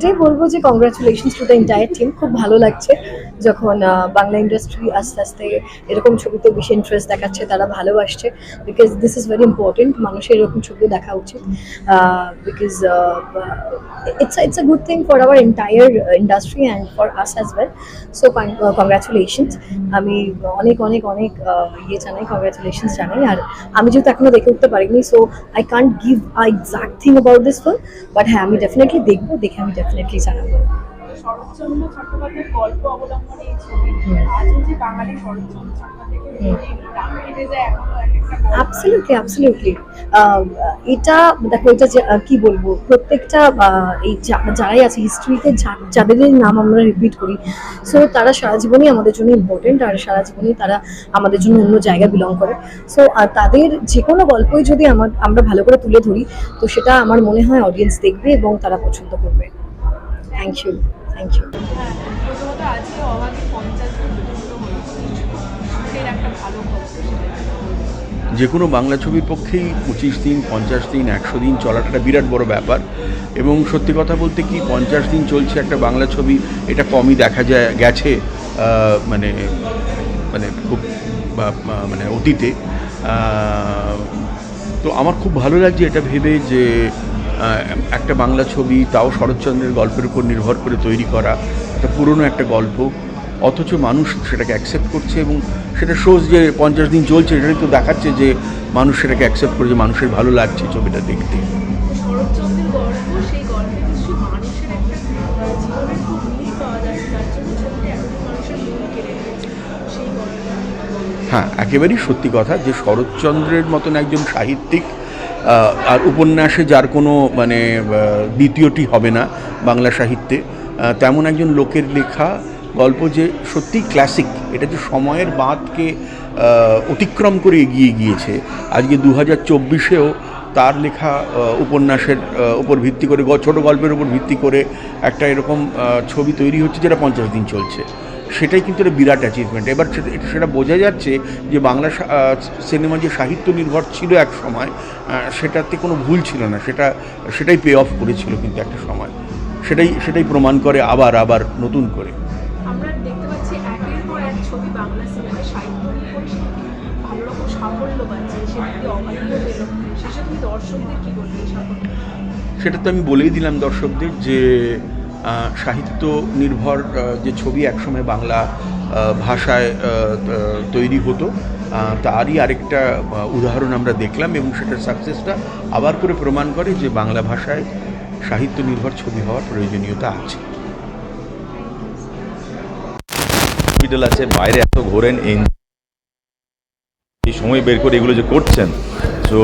এটাই বলব যে congratulations to the entire team খুব ভালো লাগছে যখন বাংলা ইন্ডাস্ট্রি আস্তে আস্তে এরকম ছবিতে বেশি ইন্টারেস্ট দেখাচ্ছে, তারা ভালোবাসছে। Because this is very important মানুষের এরকম ছবি দেখা উচিত। Because it's it's a good thing for our entire industry and for us as well so congratulations আমি অনেক অনেক অনেক ইয়ে জানাই কংগ্রাচুলেশনস জানাই। আর আমি যেহেতু এখনও দেখে উঠতে পারিনি so I can't give a exact thing about this film but হ্যাঁ আমি ডেফিনেটলি দেখব, দেখে আমি ডেফিনেটলি জানাব। শরৎচন্দ্র চট্টোপাধ্যায়ের গল্প অবলম্বনে এই ছবি আজও যে বাঙালি শরৎচন্দ্র চট্টোপাধ্যায়কে ডাক কেটে যায় এখনও এক একটা গল্প অ্যাবসলিউটলি অ্যাবসলিউটলি এটা দেখো এটা যে, কি বলব প্রত্যেকটা এই যারাই আছে হিস্ট্রিতে যাদের নাম আমরা রিপিট করি সো তারা সারা জীবনই আমাদের জন্য ইম্পর্টেন্ট আর সারা জীবনই তারা আমাদের জন্য অন্য জায়গায় বিলং করে। সো তাদের যে কোনো গল্পই যদি আমার আমরা ভালো করে তুলে ধরি তো সেটা আমার মনে হয় অডিয়েন্স দেখবে এবং তারা পছন্দ করবে। থ্যাংক ইউ থ্যাংক ইউ প্রথমত আজকে অবাধে পঞ্চাশ দিন পূর্ণ হয়েছে এর একটা ভালো যে কোনো বাংলা ছবির পক্ষেই পঁচিশ দিন পঞ্চাশ দিন একশো দিন চলাটা একটা বিরাট বড় ব্যাপার। এবং সত্যি কথা বলতে কি পঞ্চাশ দিন চলছে একটা বাংলা ছবি এটা কমই দেখা যায় গেছে মানে মানে খুব মানে অতীতে। তো আমার খুব ভালো লাগছে এটা ভেবে যে একটা বাংলা ছবি তাও শরৎচন্দ্রের গল্পের উপর নির্ভর করে তৈরি করা একটা পুরনো একটা গল্প অথচ মানুষ সেটাকে অ্যাকসেপ্ট করছে এবং সেটা শোজ যে পঞ্চাশ দিন চলছে এটাই তো দেখাচ্ছে যে মানুষ সেটাকে অ্যাকসেপ্ট করে যে মানুষের ভালো লাগছে ছবিটা দেখতে। হ্যাঁ একেবারেই সত্যি কথা যে শরৎচন্দ্রের মতন একজন সাহিত্যিক আর উপন্যাসে যার কোনো মানে দ্বিতীয়টি হবে না বাংলা সাহিত্যে। তেমন একজন লোকের লেখা গল্প যে সত্যিই ক্লাসিক এটা যে সময়ের বাঁধকে অতিক্রম করে এগিয়ে গিয়েছে। আজকে দু হাজার চব্বিশেও তার লেখা উপন্যাসের উপর ভিত্তি করে ছোট গল্পের উপর ভিত্তি করে একটা এরকম ছবি তৈরি হচ্ছে যেটা পঞ্চাশ দিন চলছে। সেটাই কিন্তু একটা বিরাট অ্যাচিভমেন্ট এবার সেটা সেটা বোঝা যাচ্ছে যে বাংলা সিনেমা যে সাহিত্য নির্ভর ছিল এক সময় সেটাতে কোনো ভুল ছিল না। সেটা সেটাই পে অফ করেছিল কিন্তু একটা সময়। সেটাই সেটাই প্রমাণ করে আবার আবার নতুন করে। আমরা দেখতে পাচ্ছি একের পর এক ছবি বাংলা সিনেমায় সাহিত্য ভালো রকম সাফল্য পাচ্ছে সেটি অভাবীয় পেল শেষে তুমি দর্শকদের কি বলবে সেটা তো আমি বলেই দিলাম দর্শকদের যে সাহিত্য নির্ভর যে ছবি একসময় বাংলা ভাষায় তৈরি হতো তারই আরেকটা উদাহরণ আমরা দেখলাম এবং সেটার সাকসেসটা আবার করে প্রমাণ করে যে বাংলা ভাষায় সাহিত্য নির্ভর ছবি হওয়ার প্রয়োজনীয়তা আছে। হসপিটাল আছে, বাইরে এত ঘোরেন, এই এই সময় বের করে এগুলো যে করছেন so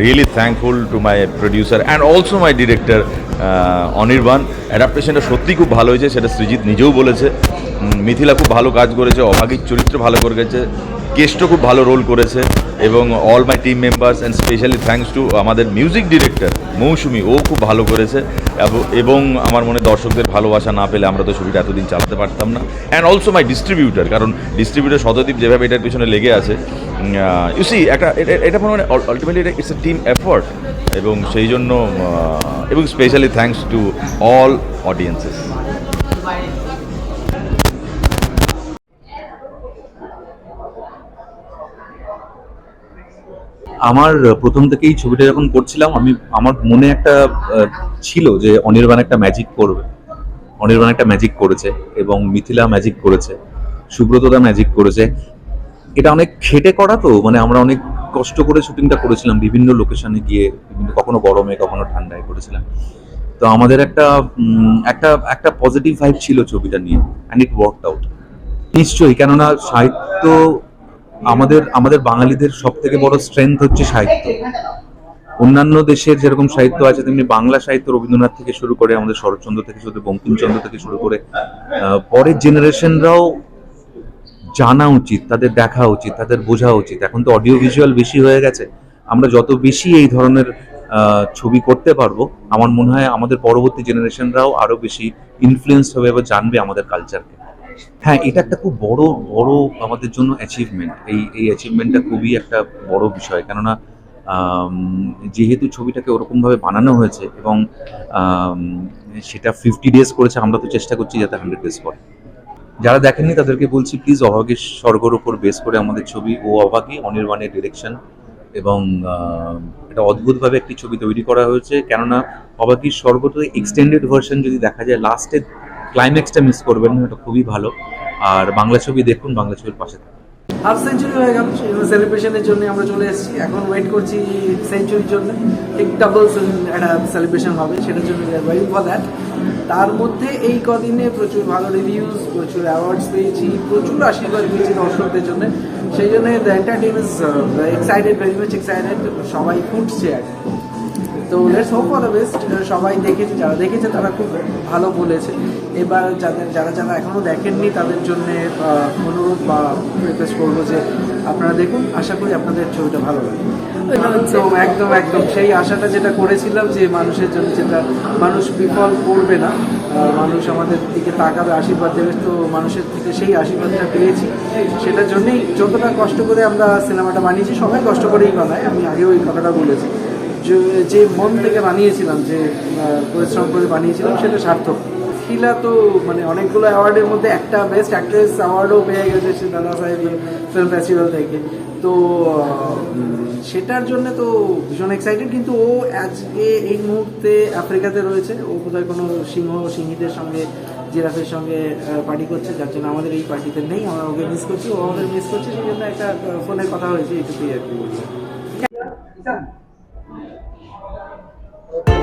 really thankful to my producer and also my director Anirban. অ্যাডাপ্টেশনটা সত্যিই খুব ভালো হয়েছে, সেটা সৃজিৎ নিজেও বলেছে। মিথিলা খুব ভালো কাজ করেছে, অভাগীর চরিত্র ভালো করে গেছে। কেষ্ট খুব ভালো রোল করেছে এবং all my team members and specially thanks to আমাদের মিউজিক ডিরেক্টর মৌসুমি, ও খুব ভালো করেছে। এবং আমার মনে দর্শকদের ভালোবাসা না পেলে আমরা তো ছবিটা এতদিন চালাতে পারতাম না। অ্যান্ড অলসো মাই ডিস্ট্রিবিউটার কারণ ডিস্ট্রিবিউটার শতদীপ যেভাবে এটার পিছনে লেগে আছে ইউ সি একটা, এটা- মানে আলটিমেটলি এটা ইটস এ টিম এফোর্ট এবং সেই জন্য এবং specially thanks to all audiences আমার প্রথম থেকেই ছবিটা যখন করছিলাম, আমি, আমার মনে একটা ছিল যে অনির্বাণ একটা ম্যাজিক করবে। অনির্বাণ একটা ম্যাজিক করেছে এবং মিথিলা ম্যাজিক করেছে, সুব্রতদা ম্যাজিক করেছে। এটা অনেক খেটে করা তো মানে আমরা অনেক কষ্ট করে শুটিংটা করেছিলাম, বিভিন্ন লোকেশনে গিয়ে বিভিন্ন কখনো গরমে, কখনো ঠান্ডায় করেছিলাম। তো আমাদের একটা একটা একটা পজিটিভ ভাইব ছিল ছবিটা নিয়ে অ্যান্ড ইট ওয়ার্ক আউট নিশ্চয়ই, কেননা সাহিত্য আমাদের আমাদের বাঙালিদের সব থেকে বড় স্ট্রেংথ হচ্ছে সাহিত্য। অন্যান্য দেশের যেরকম সাহিত্য আছে, তেমনি বাংলা সাহিত্য রবীন্দ্রনাথ থেকে শুরু করে আমাদের শরৎচন্দ্র থেকে শুরু বঙ্কিমচন্দ্র থেকে শুরু করে পরের জেনারেশনরাও জানা উচিত, তাদের দেখা উচিত, তাদের বোঝা উচিত। এখন তো অডিও ভিজুয়াল বেশি হয়ে গেছে। আমরা যত বেশি এই ধরনের ছবি করতে পারব, আমার মনে হয় আমাদের পরবর্তী জেনারেশনরাও আরও বেশি ইনফ্লুয়েন্স হবে বা জানবে আমাদের কালচারকে হ্যাঁ এটা একটা খুব বড় বড় আমাদের জন্য অ্যাচিভমেন্ট এই এই অ্যাচিভমেন্টটা খুবই একটা বড় বিষয়। কেননা যেহেতু ছবিটাকে ওরকমভাবে বানানো হয়েছে এবং সেটা ফিফটি ডেজ করেছে, আমরা তো চেষ্টা করছি যাতে হান্ড্রেড ডেজ করে। যারা দেখেননি, তাদেরকে বলছি প্লিজ অভাগীর স্বর্গর উপর বেস করে আমাদের ছবি ও অভাগী, অনির্বাণের ডিরেকশন এবং এটা অদ্ভুতভাবে একটি ছবি তৈরি করা হয়েছে। কেননা স্বর্গ তো এক্সটেন্ডেড ভার্সন যদি দেখা যায় লাস্টের ক্লাইম্যাক্সটা মিস করবেন না, এটা খুবই ভালো। আর বাংলা ছবি দেখুন, বাংলা ছবির পাশে হাফ সেঞ্চুরি হয়ে গেল সেলিব্রেশনের জন্য আমরা চলে এসেছি। এখন ওয়েট করছি সেঞ্চুরির জন্য। ঠিক ডাবল একটা সেলিব্রেশন হবে, সেটার জন্য ওয়েটিং ফর দ্যাট তার মধ্যে এই কদিনে প্রচুর ভালো রিভিউজ প্রচুর অ্যাওয়ার্ডস পেয়েছি, প্রচুর আশীর্বাদ পেয়েছি দর্শকদের জন্য। সেই জন্য the entertain is excited very much excited সবাই ফুটছে আর কি। তো let's hope for the best সবাই দেখেছে, যারা দেখেছে তারা খুব ভালো বলেছে। এবার যাদের, যারা যারা এখনও দেখেননি তাদের জন্য অনুরোধ বা রিকোয়েস্ট করব যে আপনারা দেখুন, আশা করি আপনাদের ছবিটা ভালো লাগে একদম একদম একদম। সেই আশাটা যেটা করেছিলাম যে মানুষের জন্য যেটা, মানুষ বিফল করবে না মানুষ আমাদের দিকে তাকাবে, আশীর্বাদ দেবে, তো মানুষের থেকে সেই আশীর্বাদটা পেয়েছি। সেটার জন্যই যতটা কষ্ট করে আমরা সিনেমাটা বানিয়েছি, সবাই কষ্ট করেই বানায়, আমি আগেও এই কথাটা বলেছি। যে- মন থেকে বানিয়েছিলাম, যে পরিশ্রম করে বানিয়েছিলাম, সেটা সার্থক। শিলা তো মানে অনেকগুলো অ্যাওয়ার্ডের মধ্যে একটা বেস্ট অ্যাক্ট্রেস অ্যাওয়ার্ডও পেয়ে গেছে সে দাদা সাহেব ফিল্ম ফেস্টিভ্যাল থেকে। তো সেটার জন্য তো ভীষণ এক্সাইটেড কিন্তু ও আজকে এই মুহূর্তে আফ্রিকাতে রয়েছে। ও বোধহয় কোনো সিংহ সিংহীদের সঙ্গে, জিরাফের সঙ্গে পার্টি করছে, যার জন্য আমাদের এই পার্টিতে নেই। আমরা ওকে মিস করছি, ও আমাদের মিস করছে সেই জন্য একটা ফোনে কথা হয়েছে এইটুকুই আর কি। বলছি